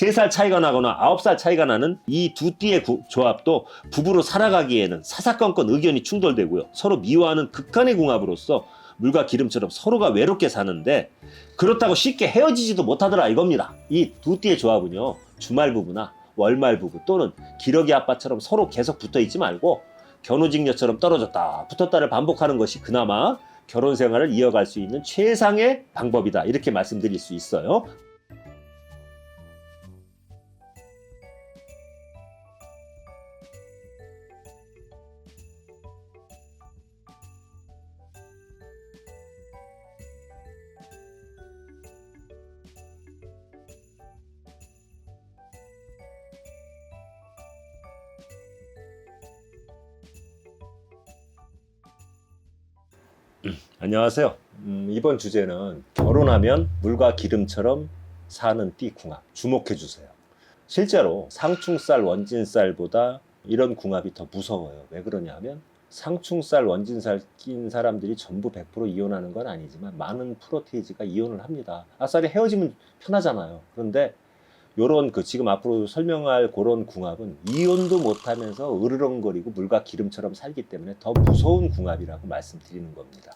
세살 차이가 나거나 아홉 살 차이가 나는 이 두 띠의 구- 조합도 부부로 살아가기에는 사사건건 의견이 충돌되고요. 서로 미워하는 극한의 궁합으로서 물과 기름처럼 서로가 외롭게 사는데 그렇다고 쉽게 헤어지지도 못하더라 이겁니다. 이 두 띠의 조합은요. 주말 부부나 월말 부부 또는 기러기 아빠처럼 서로 계속 붙어 있지 말고 견우직녀처럼 떨어졌다 붙었다를 반복하는 것이 그나마 결혼 생활을 이어갈 수 있는 최상의 방법이다 이렇게 말씀드릴 수 있어요. 안녕하세요. 음, 이번 주제는 결혼하면 물과 기름처럼 사는 띠 궁합 주목해 주세요. 실제로 상충살 원진살보다 이런 궁합이 더 무서워요. 왜 그러냐 하면 상충살 원진살 낀 사람들이 전부 100% 이혼하는 건 아니지만 많은 프로테이지가 이혼을 합니다. 아싸리 헤어지면 편하잖아요. 그런데 요런 그 지금 앞으로 설명할 그런 궁합은 이혼도 못하면서 으르렁거리고 물과 기름처럼 살기 때문에 더 무서운 궁합이라고 말씀드리는 겁니다.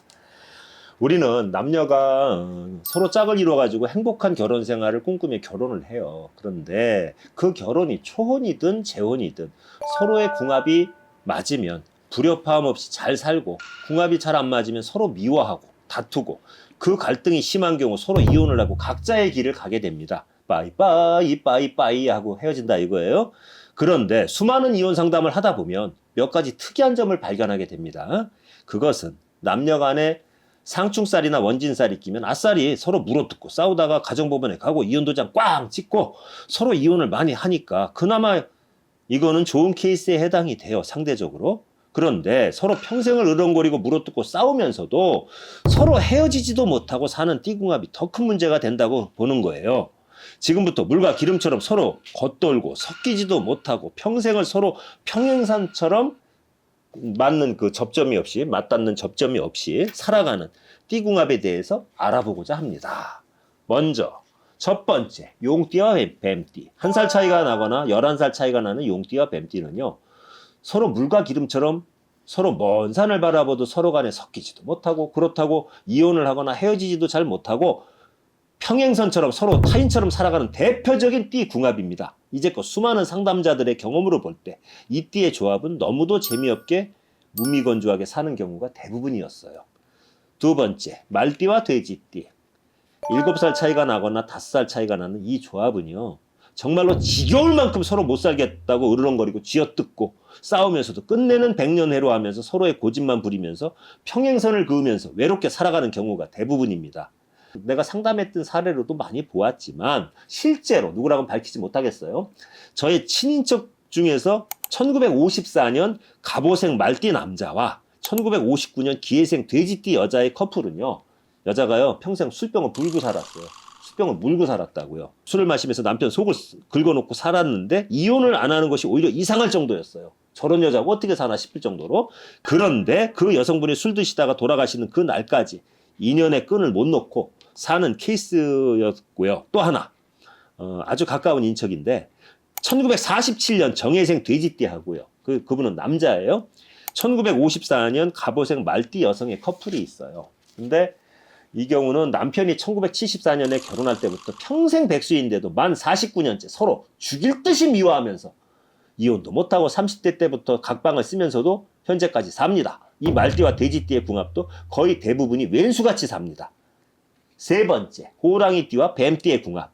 우리는 남녀가 어, 서로 짝을 이루어가지고 행복한 결혼 생활을 꿈꾸며 결혼을 해요. 그런데 그 결혼이 초혼이든 재혼이든 서로의 궁합이 맞으면 불협화음 없이 잘 살고 궁합이 잘 안 맞으면 서로 미워하고 다투고 그 갈등이 심한 경우 서로 이혼을 하고 각자의 길을 가게 됩니다. 빠이빠이 빠이빠이 하고 헤어진다 이거예요. 그런데 수많은 이혼 상담을 하다 보면 몇 가지 특이한 점을 발견하게 됩니다. 그것은 남녀 간의 상충살이나 원진살이 끼면 아싸리 서로 물어뜯고 싸우다가 가정법원에 가고 이혼도장 꽝 찍고 서로 이혼을 많이 하니까 그나마 이거는 좋은 케이스에 해당이 돼요 상대적으로 그런데 서로 평생을 으렁거리고 물어뜯고 싸우면서도 서로 헤어지지도 못하고 사는 띠궁합이 더 큰 문제가 된다고 보는 거예요 지금부터 물과 기름처럼 서로 겉돌고 섞이지도 못하고 평생을 서로 평행선처럼 맞는 그 접점이 없이 맞닿는 접점이 없이 살아가는 띠궁합에 대해서 알아보고자 합니다. 먼저 첫 번째 용띠와 뱀띠 한 살 차이가 나거나 열한 살 차이가 나는 용띠와 뱀띠는요 서로 물과 기름처럼 서로 먼 산을 바라보도 서로 간에 섞이지도 못하고 그렇다고 이혼을 하거나 헤어지지도 잘 못하고 평행선처럼 서로 타인처럼 살아가는 대표적인 띠 궁합입니다. 이제껏 수많은 상담자들의 경험으로 볼 때 이 띠의 조합은 너무도 재미없게 무미건조하게 사는 경우가 대부분이었어요. 두 번째, 말띠와 돼지띠. 일곱 살 차이가 나거나 다섯 살 차이가 나는 이 조합은요. 정말로 지겨울 만큼 서로 못 살겠다고 으르렁거리고 쥐어뜯고 싸우면서도 끝내는 백년해로 하면서 서로의 고집만 부리면서 평행선을 그으면서 외롭게 살아가는 경우가 대부분입니다. 내가 상담했던 사례로도 많이 보았지만 실제로 누구라고는 밝히지 못하겠어요. 저의 친인척 중에서 1954년 갑오생 말띠 남자와 1959년 기회생 돼지띠 여자의 커플은요. 여자가요 평생 술병을 불고 살았어요. 술병을 물고 살았다고요. 술을 마시면서 남편 속을 긁어놓고 살았는데 이혼을 안 하는 것이 오히려 이상할 정도였어요. 저런 여자가 어떻게 사나 싶을 정도로. 그런데 그 여성분이 술 드시다가 돌아가시는 그 날까지 인연의 끈을 못 놓고 사는 케이스였고요. 또 하나 어, 아주 가까운 인척인데 1947년 정혜생 돼지띠하고요. 그 그분은 남자예요. 1954년 갑오생 말띠 여성의 커플이 있어요. 근데 이 경우는 남편이 1974년에 결혼할 때부터 평생 백수인데도 만 49년째 서로 죽일 듯이 미워하면서 이혼도 못하고 30대 때부터 각방을 쓰면서도 현재까지 삽니다. 이 말띠와 돼지띠의 궁합도 거의 대부분이 왼수같이 삽니다. 세 번째, 호랑이띠와 뱀띠의 궁합.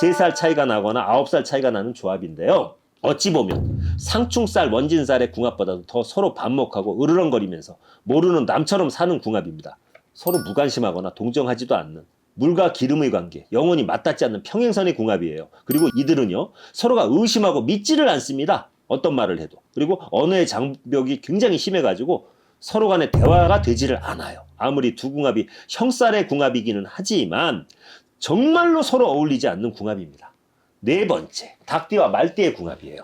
3살 차이가 나거나 9살 차이가 나는 조합인데요. 어찌 보면 상충살, 원진살의 궁합보다도 더 서로 반목하고 으르렁거리면서 모르는 남처럼 사는 궁합입니다. 서로 무관심하거나 동정하지도 않는 물과 기름의 관계, 영원히 맞닿지 않는 평행선의 궁합이에요. 그리고 이들은요, 서로가 의심하고 믿지를 않습니다. 어떤 말을 해도. 그리고 언어의 장벽이 굉장히 심해가지고 서로 간에 대화가 되지를 않아요. 아무리 두 궁합이 형살의 궁합이기는 하지만 정말로 서로 어울리지 않는 궁합입니다. 네 번째, 닭띠와 말띠의 궁합이에요.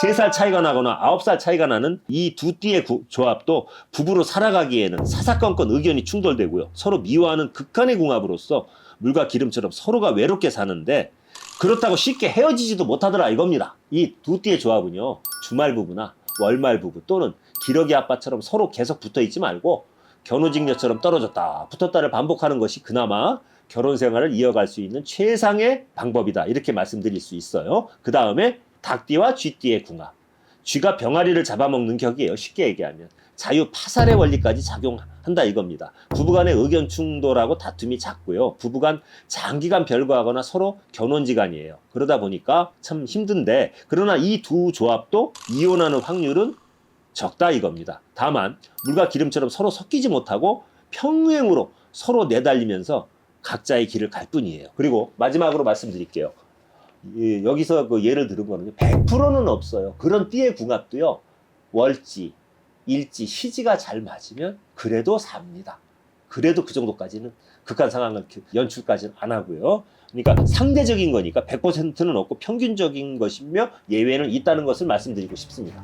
세 살 차이가 나거나 아홉 살 차이가 나는 이 두 띠의 구- 조합도 부부로 살아가기에는 사사건건 의견이 충돌되고요. 서로 미워하는 극한의 궁합으로서 물과 기름처럼 서로가 외롭게 사는데 그렇다고 쉽게 헤어지지도 못하더라 이겁니다. 이 두 띠의 조합은요. 주말 부부나 월말 부부 또는 기러기 아빠처럼 서로 계속 붙어 있지 말고 견우직녀처럼 떨어졌다 붙었다를 반복하는 것이 그나마 결혼 생활을 이어갈 수 있는 최상의 방법이다. 이렇게 말씀드릴 수 있어요. 그 다음에 닭띠와 쥐띠의 궁합. 쥐가 병아리를 잡아먹는 격이에요. 쉽게 얘기하면. 자유 파살의 원리까지 작용한다 이겁니다. 부부간의 의견 충돌하고 다툼이 잦고요. 부부간 장기간 별거하거나 서로 견원지간이에요. 그러다 보니까 참 힘든데 그러나 이 두 조합도 이혼하는 확률은 적다 이겁니다. 다만 물과 기름처럼 서로 섞이지 못하고 평행으로 서로 내달리면서 각자의 길을 갈 뿐이에요. 그리고 마지막으로 말씀드릴게요. 예, 여기서 그 예를 들은 거는 100%는 없어요. 그런 띠의 궁합도요. 월지, 일지, 시지가 잘 맞으면 그래도 삽니다. 그래도 그 정도까지는 극한 상황을 그 연출까지는 안 하고요. 그러니까 상대적인 거니까 100%는 없고 평균적인 것이며 예외는 있다는 것을 말씀드리고 싶습니다.